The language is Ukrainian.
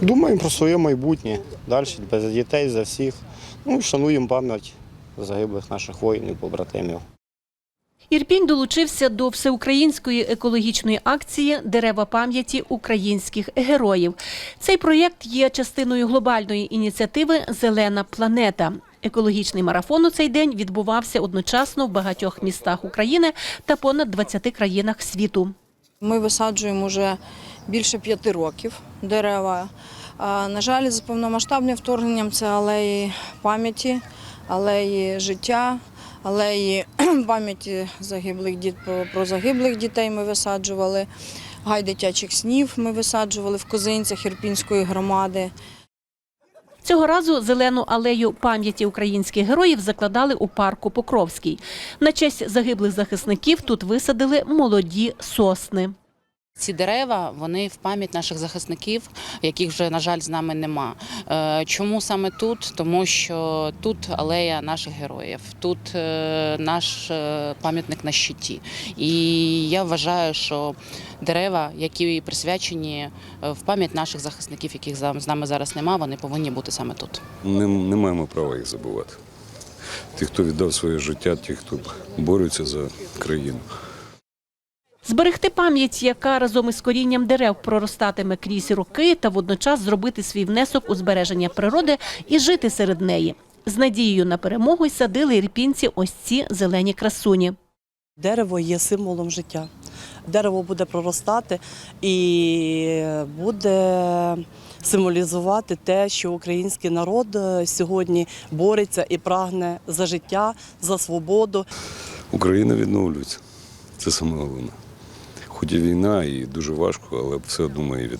Думаємо про своє майбутнє. Далі без дітей, за всіх. Ну, шануємо пам'ять загиблих наших воїнів, побратимів. Ірпінь долучився до всеукраїнської екологічної акції Дерева пам'яті українських героїв. Цей проєкт є частиною глобальної ініціативи Зелена планета. Екологічний марафон у цей день відбувався одночасно в багатьох містах України та понад 20 країнах світу. Ми висаджуємо вже більше п'яти років дерева. На жаль, за повномасштабним вторгненням це алеї пам'яті, алеї життя, алеї пам'яті загиблих діт про- загиблих дітей ми висаджували. Гай дитячих снів ми висаджували в Козинцях Ірпінської громади. Цього разу зелену алею пам'яті українських героїв закладали у парку Покровський. На честь загиблих захисників тут висадили молоді сосни. Ці дерева вони в пам'ять наших захисників, яких вже на жаль з нами нема. Е, Чому саме тут? Тому що тут алея наших героїв, тут е, наш е, пам'ятник на щиті. І я вважаю, що дерева, які присвячені в пам'ять наших захисників, яких з нами зараз нема, вони повинні бути саме тут. Не, не маємо права їх забувати. Ті, хто віддав своє життя, ті, хто борються за країну. Зберегти пам'ять, яка разом із корінням дерев проростатиме крізь роки, та водночас зробити свій внесок у збереження природи і жити серед неї. З надією на перемогу й садили ірпінці ось ці зелені красуні. Дерево є символом життя. Дерево буде проростати і буде символізувати те, що український народ е, сьогодні бореться і прагне за життя, за свободу. Україна відновлюється. Це саме головне. Хоч і війна, і дуже важко, але все одно ми її.